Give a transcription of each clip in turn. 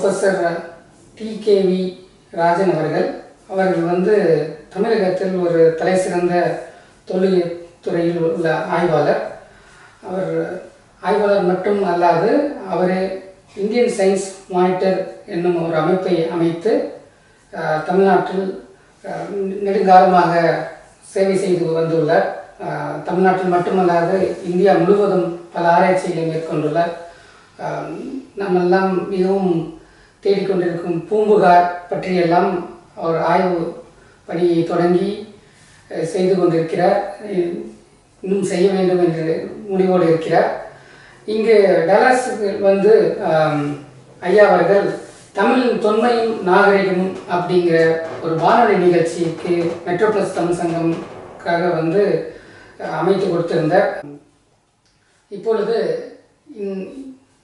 Professor DKV Rajan அவர்கள். அவர்கள் வந்து தமிழகத்தில் ஒரு தலை சிறந்த தொழில் துறையில் உள்ள ஆய்வாளர். அவர் ஆய்வாளர் மட்டும் அல்லாது அவரே இந்தியன் சயின்ஸ் மானிட்டர் என்னும் ஒரு அமைப்பை அமைத்து தமிழ்நாட்டில் நெடுங்காலமாக சேவை செய்து வந்துள்ளார். தமிழ்நாட்டில் மட்டுமல்லாது இந்தியா முழுவதும் பல ஆராய்ச்சிகளை மேற்கொண்டுள்ளார். நம்மெல்லாம் மிகவும் தேடிக்கொண்டிருக்கும் பூம்புகார் பற்றியெல்லாம் அவர் ஆய்வு பணியை தொடங்கி செய்து கொண்டிருக்கிறார். இன்னும் செய்ய வேண்டும் என்று முடிவோடு இருக்கிறார். இங்கு டலஸ் வந்து ஐயா அவர்கள் தமிழின் தொன்மையும் நாகரிகமும் அப்படிங்கிற ஒரு வானொலி நிகழ்ச்சிக்கு மெட்ரோ பிளஸ் தமிழ் சங்கம்காக வந்து அமைத்து கொடுத்திருந்தார். இப்பொழுது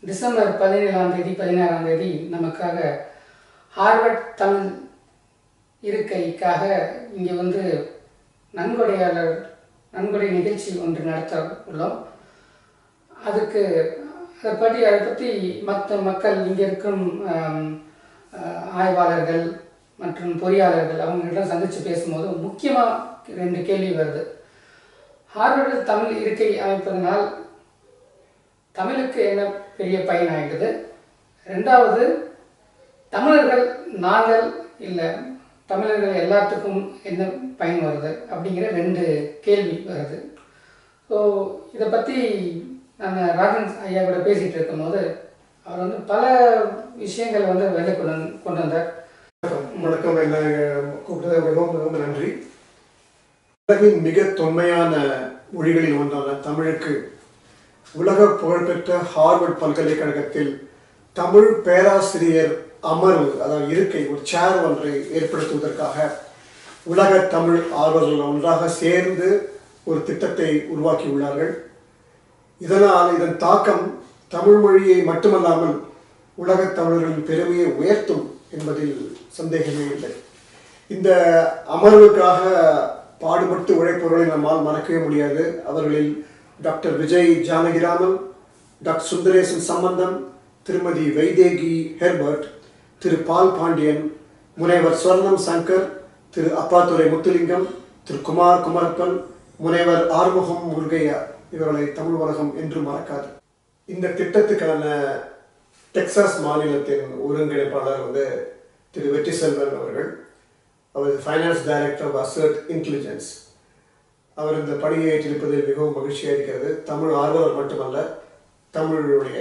டிசம்பர் பதினேழாம் தேதி பதினாறாம் தேதி நமக்காக ஹார்வர்ட் தமிழ் இருக்கைக்காக இங்கே வந்து நன்கொடையாளர் நன்கொடை நிகழ்ச்சி ஒன்று நடத்த உள்ளோம். அதுக்கு அதை பற்றி அதை பற்றி மற்ற மக்கள் இங்கே இருக்கும் ஆய்வாளர்கள் மற்றும் பொறியாளர்கள் அவங்ககிட்ட சந்தித்து பேசும்போது முக்கியமாக ரெண்டு கேள்வி வருது. ஹார்வர்டு தமிழ் இருக்கை அமைப்பதனால் தமிழுக்கு என்ன பெரிய பயன் ஆகிடுது ரெண்டாவது தமிழர்கள் நாங்கள் இல்லை தமிழர்கள் எல்லாத்துக்கும் என்ன பயன் வருது அப்படிங்கிற ரெண்டு கேள்வி வருது. ஸோ இதை பற்றி நான் ராஜன் ஐயா கூட பேசிகிட்டு இருக்கும்போது அவர் வந்து பல விஷயங்கள் வந்து வெளியே கொண்டு கொண்டு வந்தார். வணக்கம். கூப்பிட்டது மிகவும் மிகவும் நன்றி. உலகின் மிக தொன்மையான மொழிகளில் ஒன்றான தமிழுக்கு உலக புகழ்பெற்ற ஹார்வர்ட் பல்கலைக்கழகத்தில் தமிழ் பேராசிரியர் அமர்வு அதாவது இருக்கை ஒரு சேர் ஒன்றை ஏற்படுத்துவதற்காக உலக தமிழ் ஆர்வலர்கள் ஒன்றாக சேர்ந்து ஒரு திட்டத்தை உருவாக்கியுள்ளார்கள். இதனால் இதன் தாக்கம் தமிழ் மொழியை மட்டுமல்லாமல் உலகத் தமிழர்களின் பெருமையை உயர்த்தும் என்பதில் சந்தேகமே இல்லை. இந்த அமர்வுக்காக பாடுபட்டு உழைப்பவர்களை நம்மால் மறக்கவே முடியாது. அவர்களில் doctor Vijay Janakiraman doctor Sundaresan Sambandham Thirumathi Vaidehi Herbert Thiru Paul Pandian முனைவர் ஸ்வர்ணம் சங்கர் திரு அப்பாத்துரை முத்துலிங்கம் திரு குமார் குமரப்பன் முனைவர் ஆறுமுகம் முருகையா இவர்களை தமிழ் உலகம் என்று மறக்காது. இந்த திட்டத்துக்கான டெக்சாஸ் மாநிலத்தின் ஒருங்கிணைப்பாளர் வந்து திரு வெற்றி செல்வன் அவர்கள். அவர் finance director of assert intelligence அவர் இந்த பணியை ஏற்றிருப்பதில் மிகவும் மகிழ்ச்சியாக இருக்கிறது. தமிழ் ஆர்வலர் மட்டுமல்ல தமிழுடைய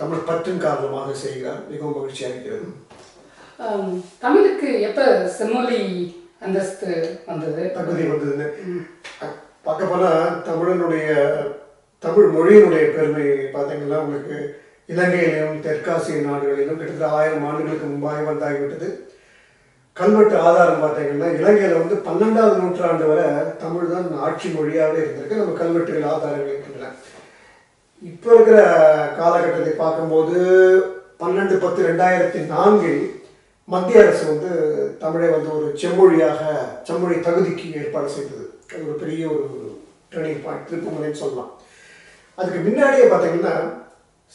தமிழ் பற்றின் காரணமாக செய்கிறார். மிகவும் மகிழ்ச்சியாக இருக்கிறது. தமிழுக்கு எப்போ செம்மொழி அந்தஸ்து வந்தது? தகுதி வந்ததுன்னு. பார்க்க போனால் தமிழனுடைய தமிழ் மொழியினுடைய பெருமை பார்த்தீங்கன்னா உங்களுக்கு இலங்கையிலும் தெற்காசிய நாடுகளிலும் கிட்டத்தட்ட ஆயிரம் ஆண்டுகளுக்கு முன்பாக வந்தாகிவிட்டது. கல்வெட்டு ஆதாரம் பார்த்தீங்கன்னா இலங்கையில் வந்து பன்னெண்டாவது நூற்றாண்டு வரை தமிழ் தான் ஆட்சி மொழியாகவே இருந்திருக்கு. நம்ம கல்வெட்டுகள் ஆதாரங்கள் இருக்கின்றன. இப்போ இருக்கிற காலகட்டத்தை பார்க்கும்போது பன்னெண்டு பத்து ரெண்டாயிரத்தி நான்கில் மத்திய அரசு வந்து தமிழை வந்து ஒரு செம்மொழியாக செம்மொழி தகுதிக்கு ஏற்பாடு செய்தது. அது ஒரு பெரிய ஒரு டேர்னிங் பாயிண்ட் திருப்புமுனைன்னு சொல்லலாம். அதுக்கு முன்னாடியே பார்த்தீங்கன்னா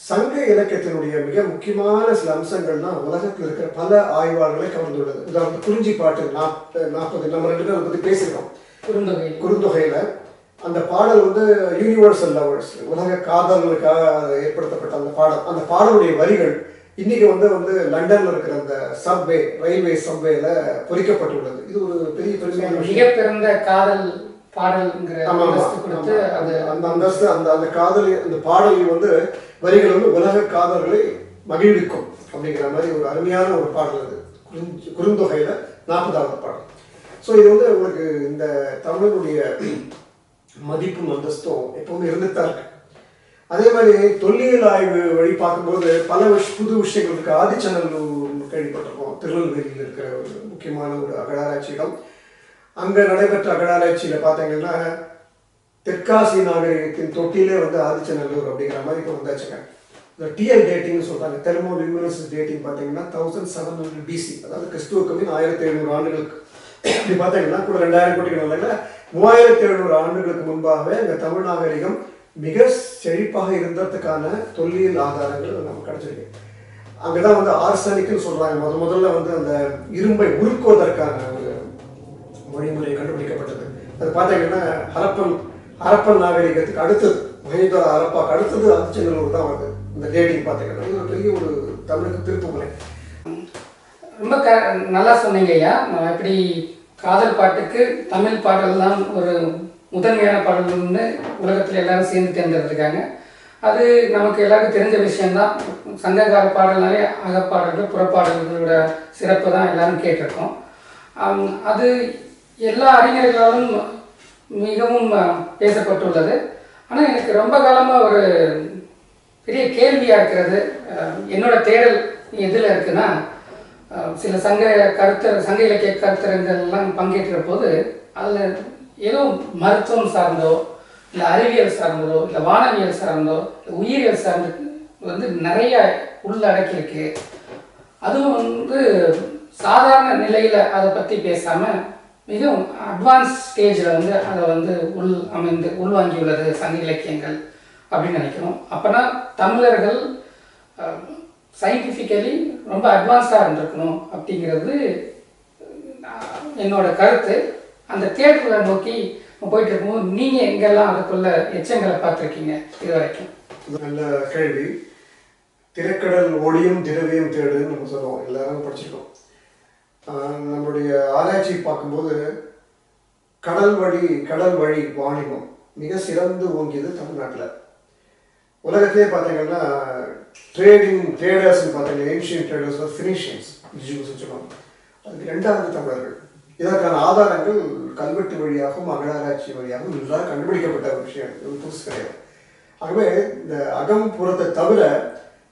சங்க இலக்கியத்தினுடைய மிக முக்கியமான சில அம்சங்கள்னா உலகத்தில் இருக்கிற பல ஆய்வாளர்களை கவர்ந்துள்ளது. உதாரணத்துக்கு குறிஞ்சி பாட்டு நாற்பது நம்ம ரெண்டு பேரும் பற்றி பேசியிருக்கோம். குறுந்தொகை குறுந்தொகையில அந்த பாடல் வந்து யூனிவர்சல் லவர்ஸ் உலக காதல்களுக்காக ஏற்படுத்தப்பட்ட அந்த பாடல். அந்த பாடலுடைய வரிகள் இன்னைக்கு வந்து வந்து லண்டன்ல இருக்கிற அந்த சப்வே ரயில்வே சப்வேல பொறிக்கப்பட்டுள்ளது. இது ஒரு பெரிய பெருமையான விஷயம். மிக பிறந்த காதல் பாடல்ங்கிற கொடுத்து. அது அந்த- அந்த அந்தஸ்து அந்த அந்த காதல் அந்த பாடல் வந்து வரிகள் வந்து உலக காதல்களை மகிழ்விக்கும் அப்படிங்கிற மாதிரி ஒரு அருமையான ஒரு பாடல் அது. குறிஞ்சி குறுந்தொகையில நாற்பதாவது பாடல். ஸோ இது வந்து உங்களுக்கு இந்த தமிழனுடைய மதிப்பும் அந்தஸ்தும் எப்பவுமே இருந்துட்டு தான் இருக்கு. அதே மாதிரி தொல்லியல் ஆய்வு வழி பார்க்கும்போது பல விஷ புது விஷயங்கள் இருக்கு. ஆதிச்சநல்லூர் கேள்விப்பட்டிருக்கோம். திருநெல்வேலியில் இருக்கிற ஒரு முக்கியமான ஒரு அகழாராய்ச்சி இடம். அங்கே நடைபெற்ற அகழாராய்ச்சியில் பார்த்தீங்கன்னா தெற்காசிய நாகரிகத்தின் தொட்டிலே வந்து ஆதிச்சநல்லூர் அப்படிங்கிற மாதிரி இப்போ வந்தாச்சுங்க. இந்த டிஎல் டேட்டிங்னு சொல்கிறாங்க தெர்மோ லிமினஸ் டேட்டிங் பார்த்தீங்கன்னா தௌசண்ட் செவன் ஹண்ட்ரட் பிசி அதாவது கிறிஸ்துவ கம்மின் ஆயிரத்தி எழுநூறு ஆண்டுகளுக்கு. இப்படி பார்த்தீங்கன்னா கூட ரெண்டாயிரம் கோடிகள் இல்லைங்களா? மூவாயிரத்தி எழுநூறு ஆண்டுகளுக்கு முன்பாகவே இந்த தமிழ் நாகரிகம் மிக செழிப்பாக இருந்ததுக்கான தொல்லியல் ஆதாரங்கள் நமக்கு கிடைச்சிருக்கு. அங்கதான் வந்து ஆர்சனிக்னு சொல்கிறாங்க முத முதல்ல வந்து அந்த இரும்பை உருக்குவதற்கான ஒரு வழிமுறை கண்டுபிடிக்கப்பட்டது. அது பார்த்தீங்கன்னா ஹரப்பன் ஹரப்பன் நாகரிகத்துக்கு அடுத்தது மஹிந்தோர ஹரப்பாக்கு அடுத்தது அச்சநல்லூர் தான் வருது. இந்த டேட்டிங் பார்த்தீங்கன்னா இது ஒரு பெரிய ஒரு தமிழுக்கு திருப்பு முறை ரொம்ப க நல்லா சொன்னீங்க ஐயா. நான் எப்படி காதல் பாட்டுக்கு தமிழ் பாடல் தான் ஒரு முதன்மையான பாடல்னு உலகத்தில் எல்லாரும் சேர்ந்து தேர்ந்தெடுத்திருக்காங்க. அது நமக்கு எல்லாருக்கும் தெரிஞ்ச விஷயம்தான். சங்ககால பாடல்னாலே அகப்பாடல்கள் புறப்பாடல்களோட சிறப்பு தான் எல்லாரும் கேட்டிருக்கோம். அது எல்லா அறிஞர்களாலும் மிகவும் பேசப்பட்டுள்ளது. ஆனால் எனக்கு ரொம்ப காலமாக ஒரு பெரிய கேள்வியாக இருக்கிறது. என்னோட தேடல் எதில் இருக்குன்னா சில சங்க கருத்தர் சங்க இலக்கிய கருத்தரங்கள்லாம் பங்கேற்கிற போது அதில் ஏதோ மருத்துவம் சார்ந்தோ இல்லை அறிவியல் சார்ந்ததோ இல்லை வானவியல் சார்ந்தோ இல்லை உயிரியல் சார்ந்து வந்து நிறைய உள்ளடக்கியிருக்கு அதுவும் வந்து சாதாரண நிலையில் அதை பற்றி பேசாமல் மிகவும் அட்வான்ஸ் ஸ்டேஜில் வந்து அதை வந்து உள் அமைந்து உள்வாங்கியுள்ளது சங்க இலக்கியங்கள் அப்படின்னு நினைக்கிறோம். அப்போனா தமிழர்கள் சயின்டிஃபிக்கலி ரொம்ப அட்வான்ஸ்டாக இருந்திருக்கணும் அப்படிங்கிறது என்னோட கருத்து. அந்த தேட்டரை நோக்கி போயிட்டு இருக்கும்போது நீங்கள் எங்கெல்லாம் அதுக்குள்ள எச்சங்களை பார்த்துருக்கீங்க இது வரைக்கும்? நல்ல கேள்வி. திரைக்கடல் ஒளியும் திரவியம் தேடுன்னு நம்ம சொல்லுவோம். எல்லாரும் படிச்சிருக்கோம். நம்முடைய ஆராய்ச்சியை ஆராய்ச்சி பார்க்கும்போது கடல் வழி கடல் வழி வாணிபம் மிக சிறந்து ஓங்கியது தமிழ்நாட்டில். உலகத்திலே பார்த்தீங்கன்னா ட்ரேடிங் ட்ரேடர்ஸ்னு பார்த்தீங்கன்னா ஏன்ஷியன் ட்ரேடர்ஸ் ஃபினிஷியன்ஸ் சொல்லுவாங்க. அதுக்கு ரெண்டாவது தமிழர்கள். இதற்கான ஆதாரங்கள் கல்வெட்டு வழியாகவும் அகழாராய்ச்சி வழியாகவும் நன்றாக கண்டுபிடிக்கப்பட்ட ஒரு விஷயம். இது புதுசு கிடையாது. ஆகவே இந்த அகம்புறத்தை தவிர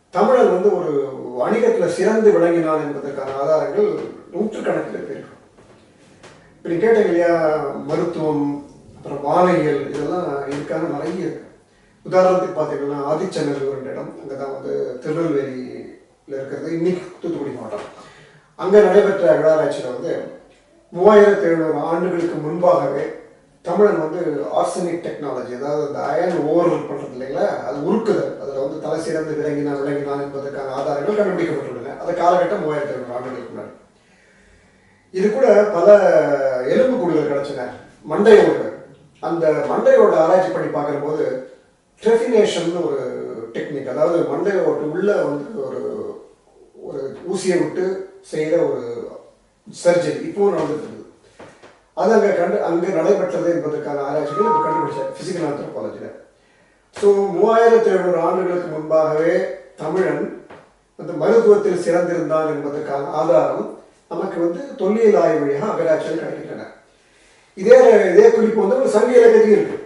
தமிழர் வந்து ஒரு வணிகத்தில் சிறந்து விளங்கினான் என்பதற்கான ஆதாரங்கள் நூற்றுக்கணக்கில் இருக்கு இப்போ நீ கேட்டீங்க இல்லையா மருத்துவம் அப்புறம் வானியல் இதெல்லாம் இதுக்கான நிறைய இருக்கு. உதாரணத்துக்கு பார்த்தீங்கன்னா ஆதிச்சநல்லூர் இடம் அங்கே தான் வந்து திருநெல்வேலியில் இருக்கிறது. இன்னைக்கு தூத்துக்குடி மாவட்டம். அங்கே நடைபெற்ற அகழாராய்ச்சியில் வந்து மூவாயிரத்தி எழுநூறு ஆண்டுகளுக்கு முன்பாகவே தமிழன் வந்து ஆர்சனிக் டெக்னாலஜி அதாவது அந்த அயன் ஓவர் பண்ணுறது இல்லைங்களா? அது உருக்குதல். அதில் வந்து தலை சிறந்து விளங்கினான் விளங்கினான் என்பதற்கான ஆதாரங்கள் கண்டுபிடிக்கப்பட்டுள்ளன. அந்த காலகட்டம் மூவாயிரத்தி எழுநூறு ஆண்டுகள். இது கூட பல எலும்பு கூடுகள் கிடைச்சன. மண்டை அந்த மண்டையோட ஆராய்ச்சி பண்ணி பார்க்கும்போது ட்ரெஃபினேஷன் ஒரு டெக்னிக் அதாவது மண்டை ஓட்டு உள்ள வந்து ஒரு ஒரு ஊசியை விட்டு செய்கிற ஒரு சர்ஜரி இப்போவும் நடந்துட்டு இருக்குது. அது அங்கே கண்டு அங்கே நடைபெற்றது என்பதற்கான ஆராய்ச்சிகள் இப்போ கண்டுபிடிச்சார் ஃபிசிக்கல் ஆந்த்ரோபாலஜியில் ஸோ மூவாயிரத்தி எழுநூறு ஆண்டுகளுக்கு முன்பாகவே தமிழன் அந்த மருத்துவத்தில் சிறந்திருந்தான் என்பதற்கான ஆதாரம் நமக்கு வந்து தொல்லியல் ஆய்வு வழியாக அகராட்சியில் கிடைக்கின்றன. இதே இதே குறிப்பு வந்து ஒரு சங்க இலக்கியத்தையும் இருக்கு.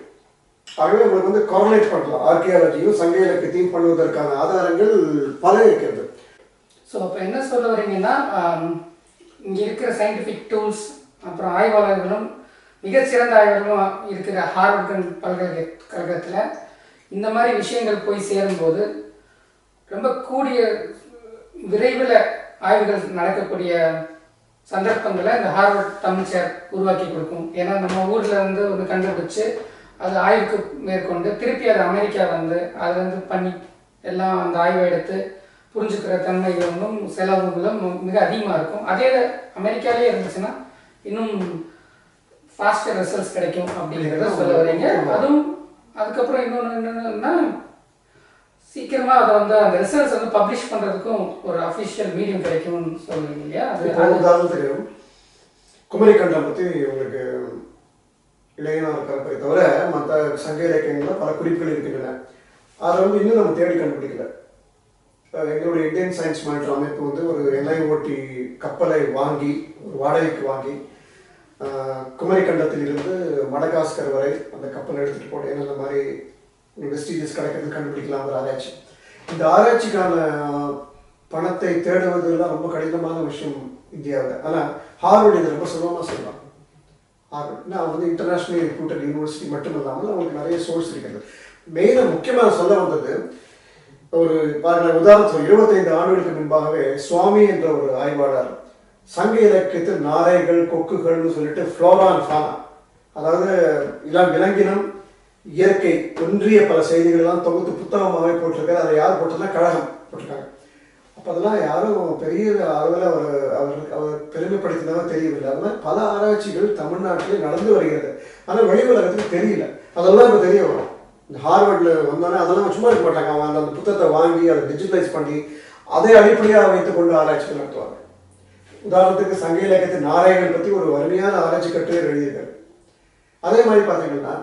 ஆகவே உங்களுக்கு வந்து கார்னேட் பண்ணலாம். ஆர்கியாலஜியும் சங்க இலக்கியத்தையும் பண்ணுவதற்கான ஆதாரங்கள் பல இருக்கிறது. ஸோ அப்போ என்ன சொல்ல வரீங்கன்னா இங்கே இருக்கிற சயின்டிஃபிக் டூல்ஸ் அப்புறம் ஆய்வாளர்களும் மிகச்சிறந்த ஆய்வாளர்களும் இருக்கிற ஹார்வர்ட் பல்கலைக்கழகத்தில் இந்த மாதிரி விஷயங்கள் போய் சேரும்போது ரொம்ப கூடிய விரைவில் ஆய்வுகள் நடக்கக்கூடிய சந்தர்ப்பங்களை இந்த ஹார்வர்ட் தமிழ்ச்சர் உருவாக்கி கொடுக்கும். ஏன்னா நம்ம ஊரில் வந்து ஒன்று கண்டுபிடிச்சு அது ஆய்வுக்கு மேற்கொண்டு திருப்பி அது அமெரிக்கா வந்து அதை வந்து பண்ணி எல்லாம் அந்த ஆய்வை எடுத்து புரிஞ்சுக்கிற தன்மைகளும் செலவுகளும் மிக அதிகமாக இருக்கும். அதே அமெரிக்காலே இருந்துச்சுன்னா இன்னும் ஃபாஸ்டர் ரிசல்ட்ஸ் கிடைக்கும் அப்படிங்கிறத சொல்ல வரீங்க. அதுவும் அதுக்கப்புறம் இன்னொன்று என்னன்னா சீக்கிரமாக அதை வந்து அந்த ரிசல்ட்ஸ் வந்து பப்ளிஷ் பண்ணுறதுக்கும் ஒரு அஃபிஷியல் மீடியம் கிடைக்கும்னு சொல்லுவீங்க இல்லையா? அது தெரியும் உதாரணத்துக்கு குமரிக்கண்டம் பற்றி உங்களுக்கு இளையனார் கலப்பை தவிர மற்ற சங்க இலக்கியங்களில் பல குறிப்புகள் இருக்கின்றன. அதை வந்து இன்னும் நம்ம தேடி கண்டுபிடிக்கல. எங்களுடைய இந்தியன் சயின்ஸ் மானிட்டர் அமைப்பு வந்து ஒரு எண்ணெய் ஓட்டி கப்பலை வாங்கி ஒரு வாடகைக்கு வாங்கி குமரிக்கண்டத்தில் இருந்து மடகாஸ்கர் வரை அந்த கப்பலை எடுத்துகிட்டு போட்டு என்னென்ன மாதிரி வெஸ்டிஜஸ் கிடைக்கிறது கண்டுபிடிக்கலாங்கிற ஆராய்ச்சி. இந்த ஆராய்ச்சிக்கான பணத்தை தேடுவதெல்லாம் ரொம்ப கடினமான விஷயம் இந்தியாவில். ஆனால் ஹார்வர்டு இதை ரொம்ப சுலபமாக சொல்லலாம் ஹார்வர்ட். நான் வந்து இன்டர்நேஷ்னல் ரெப்யூட்டட் யூனிவர்சிட்டி மட்டும் இல்லாமல் அவங்களுக்கு நிறைய சோர்ஸ் இருக்கிறது. மெயினாக முக்கியமாக சொல்ல வந்தது ஒரு பாருங்கள் உதாரணத்துக்கு இருபத்தைந்து ஆண்டுகளுக்கு முன்பாகவே சுவாமி என்ற ஒரு ஆய்வாளர் சங்க இலக்கியத்தில் நாரைகள் கொக்குகள்னு சொல்லிட்டு ஃப்ளோரான் ஃபானா அதாவது இளம் விலங்கினம் இயற்கை ஒன்றிய பல செய்திகள் எல்லாம் தொகுத்து புத்தகமாகவே போட்டிருக்காரு. அதை யார் போட்டிருந்தா கழகம் போட்டிருக்காங்க. அப்போ அதெல்லாம் யாரும் பெரிய அளவில் அவர் அவர் அவர் பெருமைப்படுத்தினதாக தெரியவில்லை. அதனால் பல ஆராய்ச்சிகள் தமிழ்நாட்டிலே நடந்து வருகிறது. ஆனால் வெளி உலகத்துக்கு தெரியல. அதெல்லாம் இப்போ தெரிய வரும். இந்த ஹார்வர்டில் வந்தோன்னே அதெல்லாம் சும்மா இருக்க மாட்டாங்க. அவங்க அந்த புத்தகத்தை வாங்கி அதை டிஜிட்டலைஸ் பண்ணி அதை அடிப்படையாக வைத்துக்கொண்டு ஆராய்ச்சிகள் நடத்துவாங்க. உதாரணத்துக்கு சங்க இலக்கியத்தின் நாராயணன் பற்றி ஒரு வறுமையான ஆராய்ச்சி கட்டுரை எழுதியிருக்காரு. அதே மாதிரி பார்த்தீங்கன்னா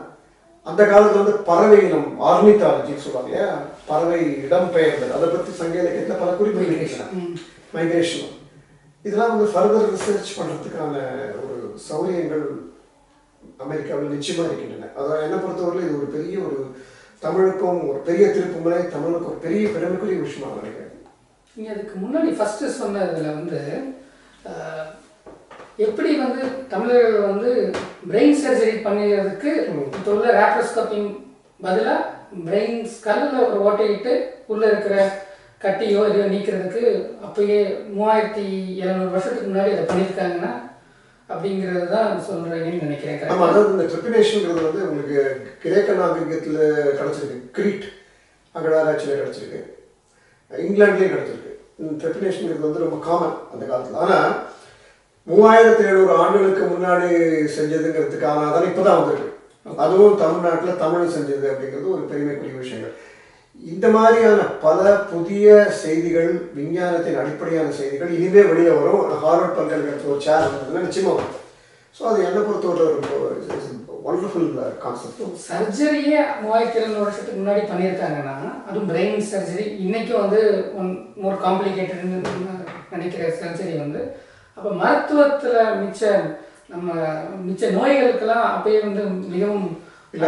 அந்த காலத்துல வந்து பறவை இனம் ஆர்னித்தாலஜின்னு சொல்லுவாங்க. இல்லையா பறவை இடம் பெயர்ந்தது அதை பற்றி சங்க இலக்கியத்தில் பல குறிப்புகள் இருக்கின்றன மைக்ரேஷன் இதெல்லாம் வந்து ஃபர்தர் ரிசர்ச் பண்ணுறதுக்கான ஒரு சௌகரியங்கள் அமெரிக்காவில் நிச்சயமாக இருக்கின்றன. அதாவது என்னை பொறுத்தவரையில் இது ஒரு பெரிய ஒரு தமிழுக்கும் ஒரு பெரிய திருப்புமுறை தமிழுக்கு ஒரு பெரிய பெருமைக்குரிய விஷயமா நான் நினைக்கிறேன். நீங்கள் அதுக்கு முன்னாடி ஃபஸ்ட்டு சொன்னதில் வந்து எப்படி வந்து தமிழர்கள் வந்து பிரெயின் சர்ஜரி பண்ணிடுறதுக்கு இப்போ உள்ள ரேப்ரோஸ்கோப்பிங் பதிலாக பிரெயின் ஸ்கல்லில் ஒரு ஓட்டையிட்டு உள்ளே இருக்கிற கட்டியோ இதையோ நீக்கிறதுக்கு அப்பயே மூவாயிரத்தி எழுநூறு வருஷத்துக்கு முன்னாடி அதை பண்ணியிருக்காங்கன்னா அப்படிங்கிறது தான் சொல்கிறீங்கன்னு நினைக்கிறேன். ஆமா correct ஆ? அதாவது இந்த ட்ரிபினேஷன்ங்கிறது வந்து உங்களுக்கு கிரேக்க நாகரிகத்தில் கிடைச்சிருக்கு. கிரீட் அகடாராட்சியில் கிடைச்சிருக்கு. இங்கிலாந்துலேயும் கிடைச்சிருக்கு. இந்த ட்ரிபினேஷன்ங்கிறது வந்து ரொம்ப காமன் அந்த காலத்தில். ஆனால் மூவாயிரத்தி எழுநூறு ஆண்டுகளுக்கு முன்னாடி செஞ்சதுங்கிறதுக்கான அதான் இப்போ தான் வந்திருக்கு அதுவும் தமிழ்நாட்டில் தமிழ் செஞ்சது அப்படிங்கிறது ஒரு பெருமைக்குரிய விஷயங்கள். இந்த மாதிரியான பல புதிய செய்திகள் விஞ்ஞானத்தின் அடிப்படையான செய்திகள் இனிமே வெளியே வரும். ஹார்வர்ட் பல்கலைக்கழகத்தில் ஒரு சேர் வந்ததுன்னா நிச்சயமாக வரும். ஸோ அது என்னை பொறுத்தவரை ஒரு ஒண்டர்ஃபுல் கான்செப்ட் சர்ஜரியே மூவாயிரத்தி எழுநூறு வருஷத்துக்கு முன்னாடி பண்ணியிருக்காங்கன்னா அதுவும் பிரெயின் சர்ஜரி இன்னைக்கும் வந்து ஒன் மோர் காம்ப்ளிகேட்டட்னு நினைக்கிற சர்ஜரி வந்து அப்போ மருத்துவத்தில் மிச்ச நம்ம மிச்ச நோய்களுக்கெல்லாம் அப்பயே வந்து மிகவும்.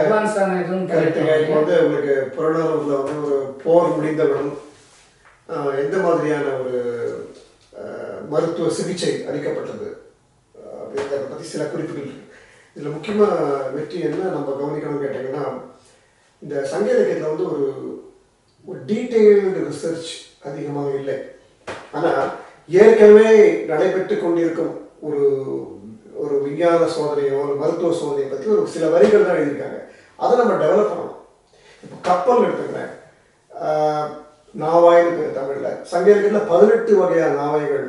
அட்வான்ஸான இதுவும் கரெக்டுங்க இப்போ வந்து உங்களுக்கு புறநானூரில் வந்து ஒரு போர் முடிந்தவுடன் எந்த மாதிரியான ஒரு மருத்துவ சிகிச்சை அளிக்கப்பட்டது? அப்படிங்கிறத பற்றி சில குறிப்புகள் இருக்கு. இதில் முக்கியமாக வெற்றி என்ன நம்ம கவனிக்கணும்னு கேட்டிங்கன்னா இந்த சங்க இலக்கியத்தில் வந்து ஒரு ஒரு டீட்டெயில்டு ரிசர்ச் அதிகமாக இல்லை. ஆனால் ஏற்கனவே நடைபெற்று கொண்டிருக்கும் ஒரு ஒரு விஞ்ஞான சோதனையோ ஒரு மருத்துவ சோதனையை பற்றி ஒரு சில வரிகள் தான் எழுதியிருக்காங்க. அதை நம்ம டெவலப் பண்ணணும். இப்போ கப்பல் எடுத்துக்கிறேன். ஆஹ், பேர் தமிழில். சங்க இலக்கியத்தில் பதினெட்டு வகையான நாவாய்கள்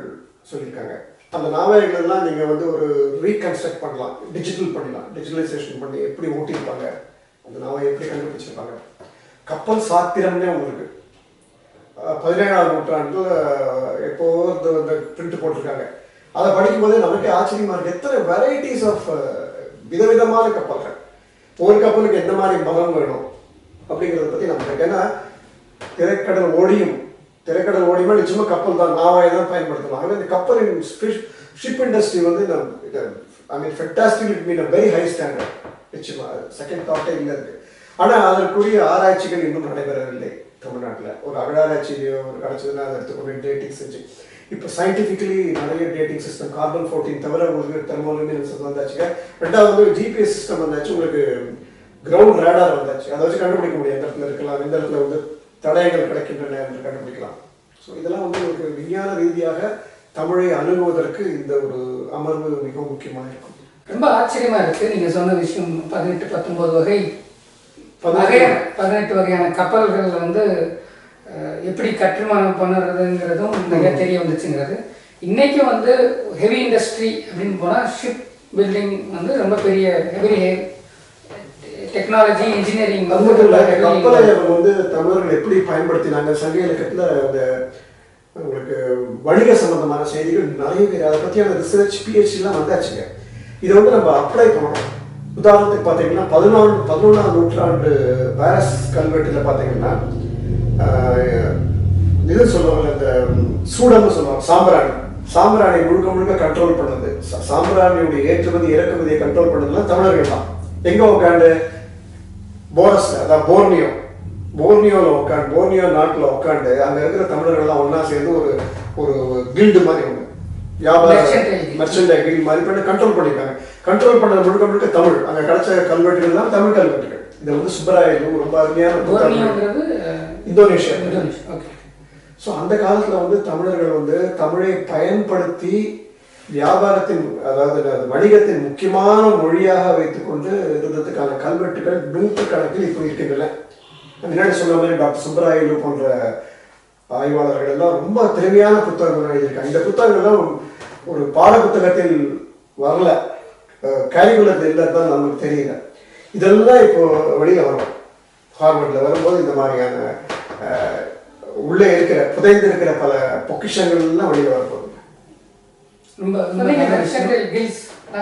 சொல்லியிருக்காங்க. அந்த நாவாய்கள் எல்லாம் நீங்கள் வந்து ஒரு ரீகன்ஸ்ட்ரக்ட் பண்ணலாம். டிஜிட்டல் பண்ணலாம். டிஜிட்டலைசேஷன் பண்ணி எப்படி ஓட்டியிருப்பாங்க. அந்த நாவாய் எப்படி கண்டுபிடிச்சிருப்பாங்க. கப்பல் சாத்திரம்னே ஒன்று பதினேழாம் நூற்றாண்டில் எப்போ இந்த இந்த பிரிண்ட் போட்டிருக்காங்க. அதை படிக்கும்போது நமக்கே ஆச்சரியமா இருக்கு. எத்தனை வெரைட்டிஸ் ஆஃப் விதவிதமான கப்பல்கள். ஒரு கப்பலுக்கு எந்த மாதிரி மதம் வேணும் அப்படிங்கிறத பற்றி நமக்கு ஏன்னா திரைக்கடல் ஓடியும் திரைக்கடல் ஓடியுமா நிச்சயமா கப்பல் தான். நாவாயை தான் பயன்படுத்தலாம். ஆனால் இந்த கப்பலின் ஷிப் இண்டஸ்ட்ரி வந்து I mean fantastic mean very high standard நிச்சயமா செகண்ட் தாட்டே இல்லை இருக்கு ஆனால் அதற்குரிய ஆராய்ச்சிகள் இன்னும் நடைபெறவில்லை. தமிழ்நாட்டில். ஒரு அகழாராய்ச்சியிலையோ ஒரு கிடச்சதுன்னா அதை எடுத்துக்கொண்டு டேட்டிங் செஞ்சு. இப்போ சயின்டிஃபிக்கலி நிறைய டேட்டிங் சிஸ்டம் கார்பன் ஃபோர்டீன் தவிர உங்களுக்கு தெர்மோலுமினன்ஸ் வந்தாச்சுங்க. ரெண்டாவது வந்து ஜிபிஎஸ் சிஸ்டம் வந்தாச்சு உங்களுக்கு கிரவுண்ட் ரேடார் வந்தாச்சு. அதை வச்சு கண்டுபிடிக்க முடியும். எந்த இடத்துல இருக்கலாம் எந்த இடத்துல வந்து தடயங்கள் கிடைக்கின்றன என்று கண்டுபிடிக்கலாம். ஸோ இதெல்லாம் வந்து உங்களுக்கு விஞ்ஞான ரீதியாக தமிழை அணுகுவதற்கு இந்த ஒரு அமர்வு மிகவும் முக்கியமாக இருக்கும். ரொம்ப ஆச்சரியமா இருக்கு. நீங்க சொன்ன விஷயம் பதினெட்டு பத்தொன்பது வகை பதினெட்டு. வகையான கப்பல்கள் வந்து எப்படி கட்டுமானம் பண்ணுறதுங்கிறதும் நிறைய தெரிய வந்துச்சுங்கிறது. இன்னைக்கும் வந்து ஹெவி இண்டஸ்ட்ரி அப்படின்னு போனால் ஷிப் பில்டிங் வந்து ரொம்ப பெரிய ஹெவி டெக்னாலஜி இன்ஜினியரிங் அது மட்டும் இல்ல, கப்பலை அவங்க வந்து தமிழர்கள் எப்படி பயன்படுத்தினாங்க சங்க இலக்கியத்துல அந்த உங்களுக்கு வணிக சம்பந்தமான செய்திகள் நிறைய பேர் அதை பற்றியான ரிசர்ச் பிஹெச்டிலாம் வந்தாச்சுங்க. இதை வந்து நம்ம அப்ளை பண்ணணும். உதாரணத்துக்கு பார்த்தீங்கன்னா பதினாலு பதினொன்றாம் நூற்றாண்டு பாரஸ் கல்வெட்டில் பார்த்தீங்கன்னா இது சொல்லுவாங்க இந்த சூடம்னு சொல்லுவாங்க சாம்பிராணி. சாம்பிராணி முழுக்க முழுக்க கண்ட்ரோல் பண்ணது. சாம்பிராணியுடைய ஏற்றுமதி இறக்குமதியை கண்ட்ரோல் பண்ணதுலாம் தமிழர்கள் தான். எங்க உட்காந்து போரஸ்ல அதான் போர்னியோ. போர்னியோவில் உட்காந்து போர்னியோ நாட்டில் உட்காந்து அங்க இருக்கிற தமிழர்கள்லாம் ஒண்ணா சேர்ந்து ஒரு ஒரு கில்டு மாதிரி ஒன்று வியாபார Mercantile guild. மெர்ச்சன்டை கில்டு மாதிரி பண்ணி கண்ட்ரோல் பண்ணிருக்காங்க கண்ட்ரோல் பண்ணது முழுக்க முழுக்க தமிழ். அங்க கிடைச்ச கல்வெட்டுகள் தான் தமிழ் கல்வெட்டுகள். இது வந்து சுப்பராயலு ரொம்ப அருமையான இந்தோனேஷியா. இந்தோனேஷியா. ஓகே ஸோ அந்த காலத்தில் வந்து தமிழர்கள் வந்து தமிழை பயன்படுத்தி வியாபாரத்தின் அதாவது அது வணிகத்தின் முக்கியமான மொழியாக வைத்துக்கொண்டு இருந்ததுக்கான கல்வெட்டுகள் நூற்றுக்கணக்கில் இப்போ இருக்கின்றன. முன்னாடி சொன்ன மாதிரி டாக்டர் சுப்பராயலு போன்ற ஆய்வாளர்கள் எல்லாம் ரொம்ப திறமையான புத்தகங்கள் எழுதியிருக்காங்க. இந்த புத்தகங்கள்லாம் ஒரு பாட புத்தகத்தில் வரல. கேரிகுலத்தில் இல்லதான் நமக்கு தெரியல. இதெல்லாம் இப்போ வெளியில வரும். ஹார்வர்டில் வரும்போது இந்த மாதிரியான உள்ளே இருக்கிற புதைந்து இருக்கிற பல பொக்கிஷங்கள் எல்லாம் வெளியில வரப்போகுது. ரொம்ப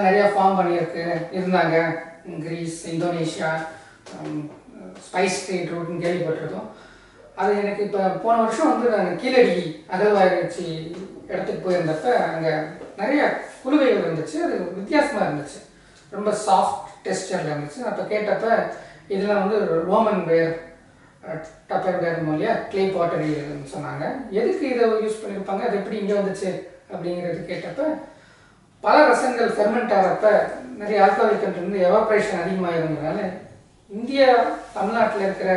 நிறைய ஃபார்ம் பண்ணியிருக்கு. இருந்தாங்க. கிரீஸ் இந்தோனேஷியா ஸ்பைஸ் ட்ரேட் ரூட்னு கேள்விப்பட்டிருக்கோம். அது எனக்கு இப்போ போன வருஷம் வந்து நான் கீழடி அகழ்வாராய்ச்சி இடத்துக்கு போயிருந்தப்ப அங்கே நிறைய குழுவைகள் இருந்துச்சு அது வித்தியாசமாக இருந்துச்சு. ரொம்ப சாஃப்ட் டெஸ்டரில் இருந்துச்சு. அப்போ கேட்டப்ப இதெல்லாம் வந்து ரோமன் வேர் டப்பர் வேர் இல்லையா க்ளே பாட்டரி சொன்னாங்க. எதுக்கு இதை யூஸ் பண்ணியிருப்பாங்க? அது எப்படி இங்கே வந்துச்சு? அப்படிங்கிறது கேட்டப்ப பல ரசங்கள் ஃபெர்மெண்ட் ஆகிறப்ப நிறைய ஆல்கஹாலிக் கண்டென்ட் எவாப்ரேஷன் அதிகமாக இருந்ததுனால இந்தியா தமிழ்நாட்டில் இருக்கிற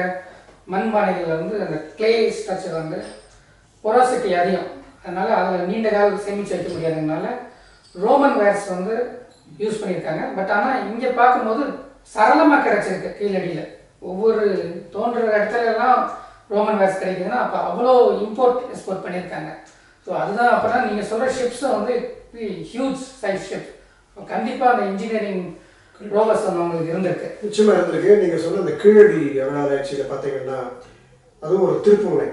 மண்பானைகளில் வந்து அந்த கிளே ஸ்ட்ரக்சர் வந்து பொராசிட்டி அதிகம். அதனால் அதில் நீண்ட காலம் சேமித்து வைக்க முடியாததுனால ரோமன் வேர்ஸ் வந்து யூஸ் பண்ணியிருக்காங்க. பட் ஆனால் இங்கே பார்க்கும்போது சரளமாக கிடைச்சிருக்கு கீழடியில். ஒவ்வொரு தோன்ற இடத்துலலாம் ரோமன் வேர்ஸ் கிடைக்குதுன்னா அப்போ அவ்வளோ இம்போர்ட் எக்ஸ்போர்ட் பண்ணியிருக்காங்க. ஸோ அதுதான் அப்போனா நீங்கள் சொல்கிற ஷிப்ஸும் வந்து ஹியூஜ் சைஸ் ஷிப் கண்டிப்பாக அந்த இன்ஜினியரிங் ரோபஸ் வந்து அவங்களுக்கு இருந்திருக்கு. நிச்சயமாக இருந்திருக்கு. நீங்கள் சொன்ன அந்த கீழடி அகழாராய்ச்சியில பார்த்தீங்கன்னா அதுவும் ஒரு திருப்புமுனை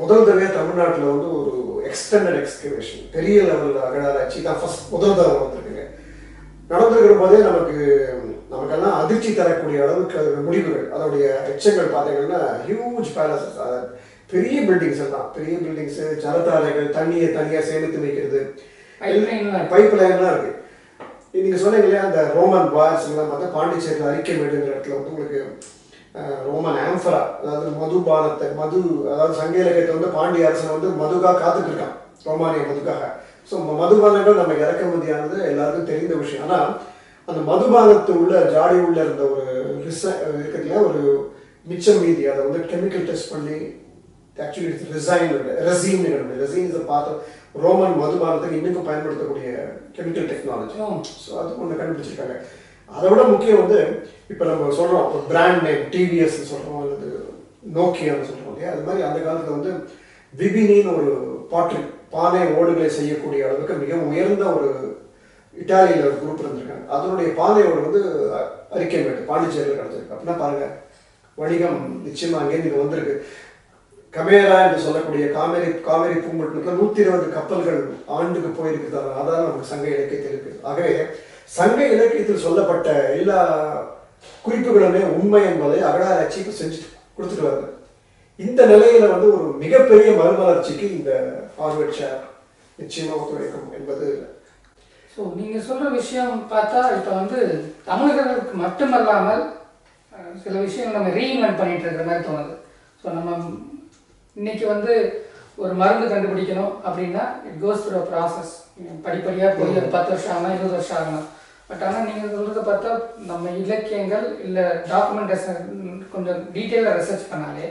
முதல் தடவை தமிழ்நாட்டுல வந்து ஒரு எக்ஸ்டெண்டட் எக்ஸ்கவேஷன் பெரிய லெவலில் அகழாராய்ச்சி. தான் ஃபர்ஸ்ட் முதல் தடவை வந்திருக்குங்க நடந்திருக்கிற போதே நமக்கு நமக்கெல்லாம் அதிர்ச்சி தரக்கூடிய அளவுக்கு அதோட முடிவுகள். அதோடைய எச்சங்கள் பார்த்தீங்கன்னா ஹியூஜ் பேலசஸ் பெரிய பில்டிங்ஸ் எல்லாம். பெரிய பில்டிங்ஸ் ஜலத்தாரைகள் தண்ணியை தனியாக சேமித்து வைக்கிறது. பைப் லைன்லாம் இருக்கு. நீங்க சொன்னீங்க இல்லையா அந்த ரோமன் பார்ஸ் எல்லாம் பார்த்தா பாண்டிச்சேரியில் அரிக்கமேடுங்கிற இடத்துல வந்து உங்களுக்கு ரோமன் ஆம்ஃபரா அதாவது மதுபானத்தை மது அதாவது சங்க இலக்கியத்தை வந்து பாண்டிய அரசன் வந்து மதுக்காக காத்துட்டு இருக்கான் ரோமானிய மதுக்காக. ஸோ மதுபானங்கள் நம்ம இறக்குமதியானது எல்லாருக்கும் தெரிந்த விஷயம். ஆனா அந்த மதுபானத்து உள்ள ஜாடி உள்ள இருந்த ஒரு ரிச இருக்கிறதுல ஒரு மிச்சம் மீதி அதை வந்து கெமிக்கல் டெஸ்ட் பண்ணி actually it's resin resin resin பார்த்து ரோமன் மதுபானத்துக்கு இன்னும் பயன்படுத்தக்கூடிய கெமிக்கல் டெக்னாலஜி. ஸோ அது ஒன்று கண்டுபிடிச்சிருக்காங்க. அதை விட முக்கியம் வந்து இப்போ நம்ம சொல்கிறோம் அப்போ பிராண்ட் நேம் டிவிஎஸ் சொல்கிறோம் அல்லது நோக்கியான்னு சொல்கிறோம் இல்லையா? அது மாதிரி அந்த காலத்தில் வந்து விபினின்னு ஒரு பாட்ரி பானை ஓடுகளை செய்யக்கூடிய அளவுக்கு மிக உயர்ந்த ஒரு இட்டாலியில் ஒரு குரூப் இருந்திருக்காங்க. அதனுடைய பானை ஓடு வந்து அரிக்கமேட்டு பாண்டிச்சேரியில் கிடச்சிருக்கு. அப்படின்னா பாருங்கள் வணிகம் நிச்சயமாக அங்கேருந்து இங்கே வந்திருக்கு. கமேரா என்று சொல்லக்கூடிய காவேரி காவேரி பூம்பட்டினத்தில் நூற்றி இருபது கப்பல்கள் ஆண்டுக்கு போயிருக்குது அதான் நமக்கு சங்க இலக்கியத்தில் இருக்குது. ஆகவே சங்க இலக்கியத்தில் சொல்லப்பட்ட எல்லா குறிப்புகளுமே உண்மை என்பதை அகழாராய்ச்சி இப்போ செஞ்சு கொடுத்துட்டு வருது இந்த நிலையில வந்து ஒரு மிகப்பெரிய மறுமலர்ச்சிக்கு இந்த ஃபார்வர்ட் ஷேர் நிச்சயமாக ஒத்துழைக்கும் என்பது ஸோ நீங்கள் சொல்கிற விஷயம் பார்த்தா இப்போ வந்து தமிழர்களுக்கு மட்டுமல்லாமல் சில விஷயங்கள் நம்ம ரீஇன்வென்ட் பண்ணிட்டு இருக்கிற மாதிரி தோணுது. ஸோ நம்ம இன்னைக்கு வந்து ஒரு மருந்து கண்டுபிடிக்கணும் அப்படின்னா இட் கோஸ் த்ரூ ப்ராசஸ் படிப்படியாக போய் ஒரு பத்து வருஷம் ஆனால் இருபது வருஷம் ஆகணும். பட் ஆனால் நீங்கள் சொல்கிறத பார்த்தா நம்ம இலக்கியங்கள் இல்லை டாக்குமெண்டேஷன் கொஞ்சம் டீட்டெயிலாக ரிசர்ச் பண்ணாலே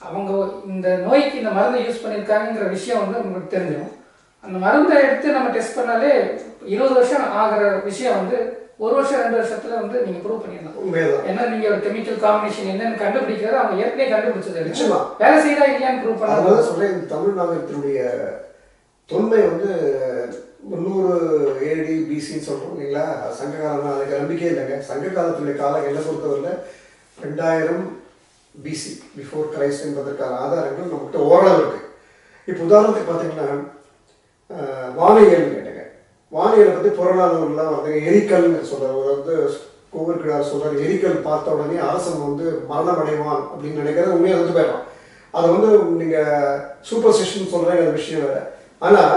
அவங்க இந்த நோய்க்கு இந்த மருந்தை யூஸ் பண்ணியிருக்காங்கங்கிற விஷயம் வந்து உங்களுக்கு தெரிஞ்சிடும் அந்த மருந்தை எடுத்து நம்ம டெஸ்ட் பண்ணாலே இருபது வருஷம் ஆகிற விஷயம் வந்து ஒரு வருஷம் ரெண்டு வருஷத்துல வந்து நீங்க ப்ரூவ் பண்ணிடலாம். ஏன்னா நீங்க ஒரு கெமிக்கல் காம்பினேஷன் என்னன்னு கண்டுபிடிக்கிறது அவங்க ஏற்கனவே கண்டுபிடிச்சது நிச்சயமா. வேலை செய்தா இல்லையான்னு ப்ரூவ் பண்ணலாம் சொல்றேன் தமிழ் நாகரிகத்தினுடைய தொன்மை வந்து முந்நூறு ஏடி பிசின்னு சொல்கிறோம் இல்லைங்களா? சங்க காலம்னா அதுக்கு நம்பிக்கையே இல்லைங்க. சங்க காலத்துடைய காலம் என்ன பொறுத்தவரையில் ரெண்டாயிரம் பிசி பிஃபோர் கிரைஸ்ட் என்பதற்கான ஆதாரங்கள் நம்மகிட்ட ஓரளவு இருக்கு. இப்போ உதாரணத்துக்கு பார்த்தீங்கன்னா வானியல்னு கேட்டுங்க. கேட்டேங்க வானியலை பற்றி புறநானூர்லாம் வந்து எரிக்கல்னு சொல்கிறார் அதாவது வந்து கோவில்கிழார் சொல்றாரு எரிக்கல் பார்த்த உடனே அரசன் வந்து மரணம் அடைவான் அப்படின்னு நினைக்கிறது உண்மையாக வந்து போயிடலாம் அதை வந்து நீங்கள் சூப்பர் ஸ்டிஷன் அது விஷயம் வேறு. ஆனால்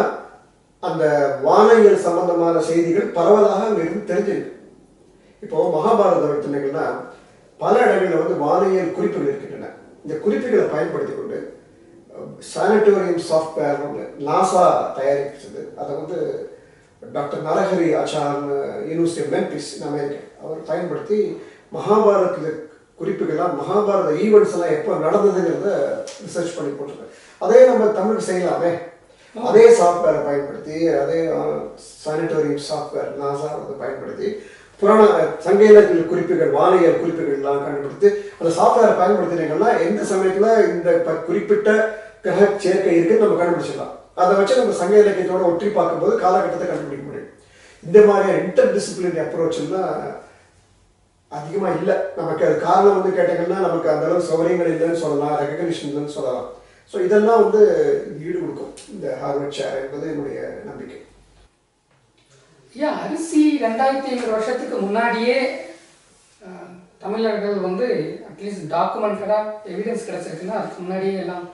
அந்த வானியல் சம்பந்தமான செய்திகள் பரவலாக அங்கிருந்து தெரிஞ்சிருக்கு. இப்போ மகாபாரதம் எடுத்துனீங்கன்னா பல இடங்களில் வந்து வானியல் குறிப்புகள் இருக்கின்றன. இந்த குறிப்புகளை பயன்படுத்தி கொண்டு சானிட்டோரியம் சாஃப்ட்வேர் ஒன்று நாசா தயாரிச்சது அதை வந்து டாக்டர் நரஹரி ஆச்சார்னு யூனிவர்சிட்டி ஆஃப் மெம்பிஸ் அமெரிக்கா அவர் பயன்படுத்தி மகாபாரத குறிப்புகளாக மகாபாரத ஈவெண்ட்ஸ் எல்லாம் எப்போ நடந்ததுங்கிறத ரிசர்ச் பண்ணி போட்டிருக்காரு. அதே நம்ம தமிழ் செய்யலாமே. அதே சாஃப்ட்வேரை பயன்படுத்தி அதே சானிட்டோரியம் சாஃப்ட்வேர் நாசா அதை பயன்படுத்தி புராண சங்க இலக்கிய குறிப்புகள் வானியல் குறிப்புகள்லாம் கண்டுபிடித்து அந்த சாஃப்ட்வேரை பயன்படுத்தினீங்கன்னா எந்த சமயத்தில் இந்த குறிப்பிட்ட கிரக சேர்க்கை இருக்குன்னு நம்ம கண்டுபிடிச்சிடலாம். அதை வச்சு நம்ம சங்க இலக்கியத்தோட ஒற்றி பார்க்கும்போது காலகட்டத்தை கண்டுபிடிக்க முடியும். இந்த மாதிரியான இன்டர் டிசிப்ளினரி அப்ரோச்லாம் அதிகமாக இல்லை. நமக்கு அது காரணம் வந்து கேட்டீங்கன்னா நமக்கு அந்த அளவு சௌகரியங்கள் இல்லைன்னு சொல்லலாம் ரெகக்னிஷன் இல்லைன்னு சொல்லலாம். ஸோ இதெல்லாம் வந்து ஈடு கொடுக்கும். இந்த ஹார்வர்ட் ஷேர் என்பது என்னுடைய நம்பிக்கை. ஏன் அரிசி ரெண்டாயிரத்தி ஐநூறு வருஷத்துக்கு முன்னாடியே தமிழர்கள் வந்து அட்லீஸ்ட் டாக்குமெண்டடாக எவிடன்ஸ் கிடச்சிருக்குன்னா அதுக்கு முன்னாடியே எல்லாம்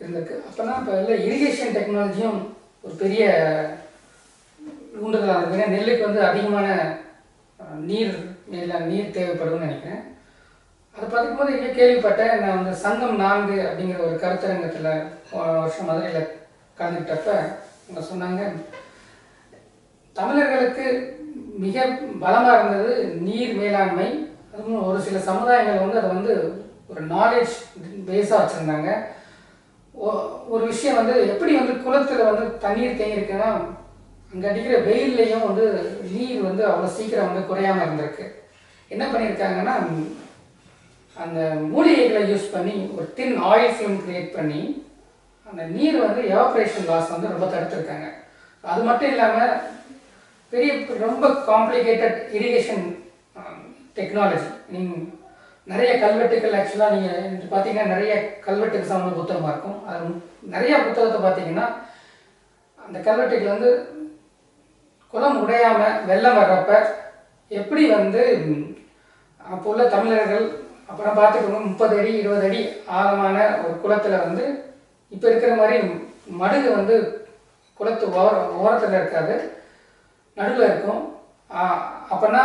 இருந்திருக்கு. அப்போனா இப்போ எல்லாம் இரிகேஷன் டெக்னாலஜியும் ஒரு பெரிய ஊண்டுதலாக இருக்குது ஏன்னா நெல்லுக்கு வந்து அதிகமான நீர் மேல நீர் தேவைப்படும்னு நினைக்கிறேன். அதை பார்க்கும்போது இங்கே கேள்விப்பட்டேன் நான் அந்த சங்கம் நான்கு அப்படிங்கிற ஒரு கருத்தரங்கத்தில் வருஷம் மதுரையில் கலந்துக்கிட்டப்ப அவங்க சொன்னாங்க தமிழர்களுக்கு மிக பலமாக இருந்தது நீர் மேலாண்மை. அதுவும் ஒரு சில சமுதாயங்கள் வந்து அதை வந்து ஒரு நாலேஜ் பேஸாக வச்சுருந்தாங்க. ஒரு விஷயம் வந்து எப்படி வந்து குளத்தில் வந்து தண்ணீர் தேங்கியிருக்குன்னா அங்கே அடிக்கிற வெயில்லையும் வந்து நீர் வந்து அவ்வளோ சீக்கிரம் வந்து குறையாமல் இருந்திருக்கு. என்ன பண்ணியிருக்காங்கன்னா அந்த மூலிகைகளை யூஸ் பண்ணி ஒரு தின் ஆயில் ஃபிலிம் கிரியேட் பண்ணி அந்த நீர் வந்து எவாப்ரேஷன் லாஸ் வந்து ரொம்ப தடுத்துருக்காங்க. அது மட்டும் இல்லாமல் பெரிய ரொம்ப காம்ப்ளிகேட்டட் இரிகேஷன் டெக்னாலஜி நீங்கள் நிறைய கல்வெட்டுகள் ஆக்சுவலாக நீங்கள் பார்த்தீங்கன்னா நிறைய கல்வெட்டுக்கு சம்மந்த புத்தகமாக இருக்கும். அது நிறைய புத்தகத்தை பார்த்தீங்கன்னா அந்த கல்வெட்டுகள் வந்து குளம் உடையாமல் வெள்ளம் வர்றப்ப எப்படி வந்து அப்போ உள்ள தமிழர்கள் அப்புறம் பார்த்துக்கோங்க முப்பது அடி இருபது அடி ஆழமான ஒரு குளத்தில் வந்து இப்போ இருக்கிற மாதிரி மடுகு வந்து குளத்து ஓர ஓரத்தில் இருக்காது. நடுவில் இருக்கும். அப்போன்னா அப்போனா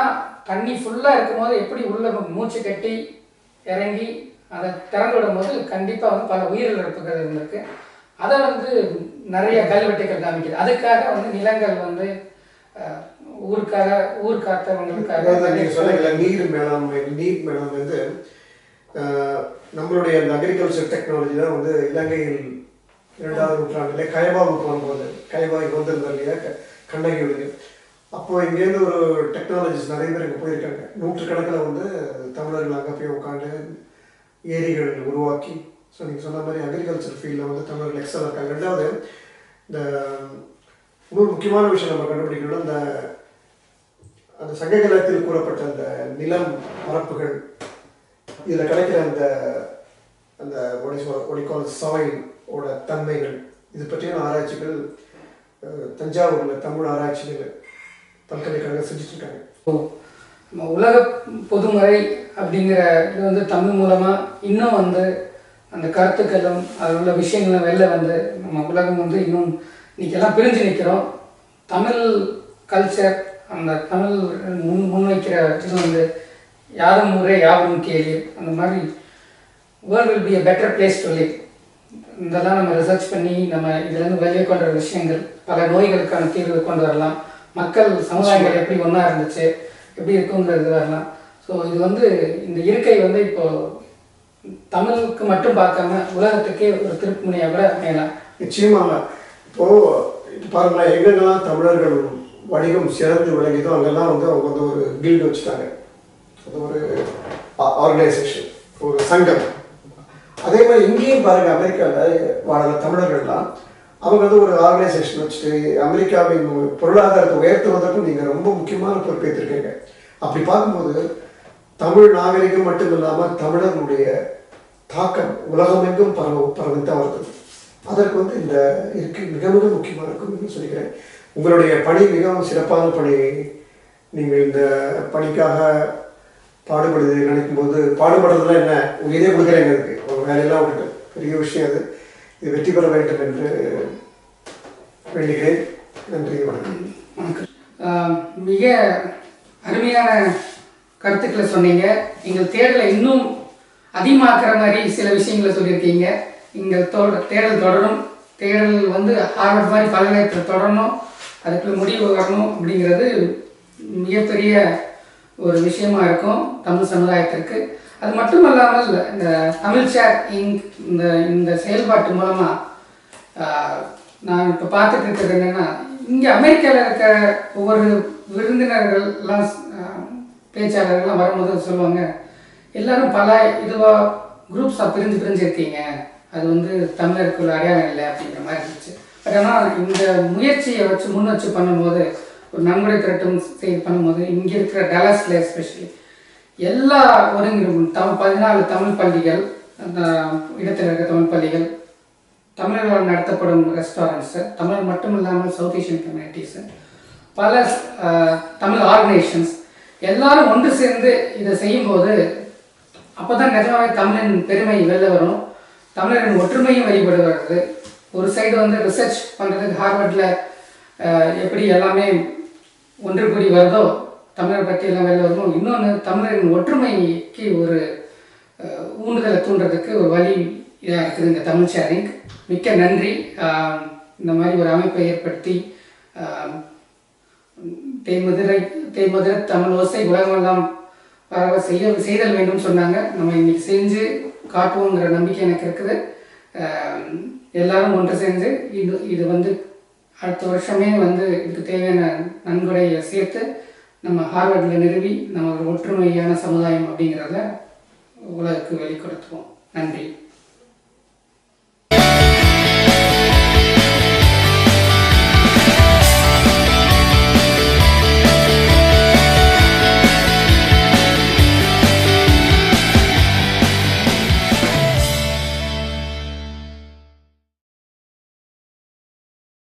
தண்ணி ஃபுல்லாக இருக்கும்போது எப்படி உள்ள மூச்சு கட்டி இறங்கி அதை திறந்து விடும்போது கண்டிப்பாக வந்து பல உயிரிழப்புகள் இருந்திருக்கு. அதை வந்து நிறைய கல்வெட்டுகள் காமிக்குது. அதுக்காக வந்து நிலங்கள் வந்து ஊருக்காக ஊர் காத்தவங்களுக்காக அதாவது நீங்க நீர் மேலாண்மை நீர் மேலாண்மை வந்து நம்மளுடைய அந்த அக்ரிகல்ச்சர் டெக்னாலஜி தான் வந்து இலங்கையில் இரண்டாவது நூற்றாண்டிலே கயபாவுக்கு வரும்போது கயபாவுக்கு வந்திருந்தோம் இல்லையா க- கண்ணகியுடைய அப்போ இங்கேருந்து ஒரு டெக்னாலஜிஸ் நிறைய பேர் இங்கே போயிருக்காங்க. நூற்றுக்கணக்கில் வந்து தமிழர்கள் அங்கே போய் உட்காந்து ஏரிகள் உருவாக்கி ஸோ நீங்கள் சொன்ன மாதிரி அக்ரிகல்ச்சர் ஃபீல்டில் வந்து தமிழர்கள் எக்ஸல் இருக்காங்க. ரெண்டாவது இந்த இன்னொரு முக்கியமான விஷயம் நம்ம கண்டுபிடிக்கணும் இந்த அந்த சங்க காலத்தில் கூறப்பட்ட அந்த நிலம் பரப்புகள் இதில் கிடைக்கிற அந்த அந்த ஒடிக்கால் சாயிலோட ஓட தன்மைகள் இது பற்றியான ஆராய்ச்சிகள் தஞ்சாவூரில் தமிழ் ஆராய்ச்சிகள் பல்கலைக்கழகம் செஞ்சுட்டு ஓ நம்ம உலக பொதுமறை அப்படிங்கிற இது வந்து தமிழ் மூலமாக இன்னும் வந்து அந்த கருத்துக்களும் அதில் உள்ள விஷயங்களும் வெளில வந்து நம்ம உலகம் வந்து இன்னும் இன்னைக்கெல்லாம் பிரிஞ்சு நிற்கிறோம் தமிழ் கல்ச்சர் அந்த தமிழ் முன் முன்வைக்கிற இது வந்து யாரும் ஊரே யாரும் கேள்வி அந்த மாதிரி world will be a better place to இதெல்லாம் நம்ம ரிசர்ச் பண்ணி நம்ம இதுலேருந்து வெளியே கொண்டு வர விஷயங்கள் பல நோய்களுக்கான தீர்வு கொண்டு வரலாம். மக்கள் சமுதாயங்கள் எப்படி ஒன்றா இருந்துச்சு எப்படி இருக்குங்கிறது வரலாம். ஸோ இது வந்து இந்த இருக்கை வந்து இப்போ தமிழுக்கு மட்டும் பார்க்காம உலகத்துக்கே ஒரு திருப்புமுனையாக கூட அமையலாம். நிச்சயமாக இப்போ பாருங்களா பாருங்களேன் எங்கெங்கெல்லாம் தமிழர்கள் வணிகம் சிறந்து விளங்கியதோ அங்கெல்லாம் வந்து அவங்க வந்து ஒரு கில்டு வச்சுட்டாங்க. அது ஒரு ஆர்கனைசேஷன் ஒரு சங்கம். அதே மாதிரி இங்கேயும் பாருங்க அமெரிக்காவில் வாழ்கிற தமிழர்கள்லாம் அவங்க வந்து ஒரு ஆர்கனைசேஷன் வச்சுட்டு அமெரிக்காவின் பொருளாதாரத்தை உயர்த்துவதற்கும் நீங்கள் ரொம்ப முக்கியமான பொறுப்பேற்றிருக்கீங்க. அப்படி பார்க்கும்போது தமிழ் நாகரிகம் மட்டும் இல்லாமல் தமிழர்களுடைய தாக்கம் உலகமெங்கும் பரவ பரவித்தான் வருது. அதற்கு வந்து இந்த இருக்கு மிக மிக முக்கியமாக இருக்கும் சொல்லிக்கிறேன் உங்களுடைய பணி மிகவும் சிறப்பான பணி. நீங்கள் இந்த பணிக்காக பாடுபடுது நினைக்கும் போது பாடுபடுறதுலாம் என்ன? உயிரே கொடுக்குறேங்க இருக்கு ஒரு வேலையெல்லாம் உண்டு. பெரிய விஷயம் அது. இது வெற்றி பெற வேண்டும் என்று வேண்டுகிறேன். நன்றி வணக்கம். வணக்கம் மிக அருமையான கருத்துக்களை சொன்னீங்க. எங்கள் தேடலை இன்னும் அதிகமாக்குற மாதிரி சில விஷயங்களை சொல்லியிருக்கீங்க. இங்கே தொட தேடல் தொடரும். தேடல் வந்து ஹார்வர்ட் மாதிரி பல்கலைக்கழகத்தில் தொடரணும். அதுக்குள்ள முடிவு வரணும் அப்படிங்கிறது மிகப்பெரிய ஒரு விஷயமா இருக்கும் தமிழ் சமுதாயத்திற்கு. அது மட்டும் இல்லாமல் இந்த தமிழ் சேர் இங்க் இந்த இந்த செயல்பாட்டு மூலமாக நான் இப்போ பார்த்துட்டு இருக்கிறது என்னென்னா இங்கே அமெரிக்காவில் இருக்க ஒவ்வொரு விருந்தினர்கள்லாம் பேச்சாளர்கள்லாம் வரும்போது சொல்லுவாங்க எல்லாரும் பல இதுவாக குரூப்ஸாக பிரிஞ்சு பிரிஞ்சு இருக்கீங்க. அது வந்து தமிழருக்குள்ள அடையாளம் இல்லை அப்படிங்கிற மாதிரி இருந்துச்சு. பட் ஆனால் இந்த முயற்சியை வச்சு முன் வச்சு பண்ணும்போது ஒரு நன்கொடை திரட்டம் செய்து பண்ணும்போது இங்கே இருக்கிற டலாஸில் எஸ்பெஷலி எல்லா ஒருங்கிலும் தமிழ் பதினாலு தமிழ் பள்ளிகள் அந்த இடத்தில் இருக்க தமிழ் பள்ளிகள் தமிழர்களால் நடத்தப்படும் ரெஸ்டாரண்ட்ஸு தமிழர் மட்டும் இல்லாமல் சவுத் ஏஷியன் கம்யூனிட்டிஸு பல தமிழ் ஆர்கனைசேஷன்ஸ் எல்லாரும் ஒன்று சேர்ந்து இதை செய்யும்போது அப்போ தான் நிஜமாவே தமிழின் பெருமை வெளில வரும். தமிழரின் ஒற்றுமையும் வெளிப்படுகிறது ஒரு சைடு வந்து ரிசர்ச் பண்ணுறதுக்கு ஹார்வர்டில் எப்படி எல்லாமே ஒன்று கூடி வருதோ தமிழர் பற்றி எல்லாம் வெளில வருமோ இன்னொன்று தமிழரின் ஒற்றுமைக்கு ஒரு ஊண்டுதலை தூண்டுறதுக்கு ஒரு வழி இதாக இருக்குது இந்த தமிழ் ஷேரிங் மிக்க நன்றி. இந்த மாதிரி ஒரு அமைப்பை ஏற்படுத்தி தேமதுரை தேமதுரை தமிழ் ஓசை உலகமெல்லாம் பரவ செய்ய செய்தல் வேண்டும் சொன்னாங்க. நம்ம இன்னைக்கு செஞ்சு காட்டுவோங்கிற நம்பிக்கை எனக்கு இருக்குது. எல்லாரும் ஒன்று சேர்ந்து இது இது வந்து அடுத்த வருஷமே வந்து இதுக்கு தேவையான நன்கொடையை சேர்த்து நம்ம ஹார்வர்டில் நிறுவி நம்ம ஒரு ஒற்றுமையான சமுதாயம் அப்படிங்கிறத உலகுக்கு வெளிப்படுத்துவோம். நன்றி.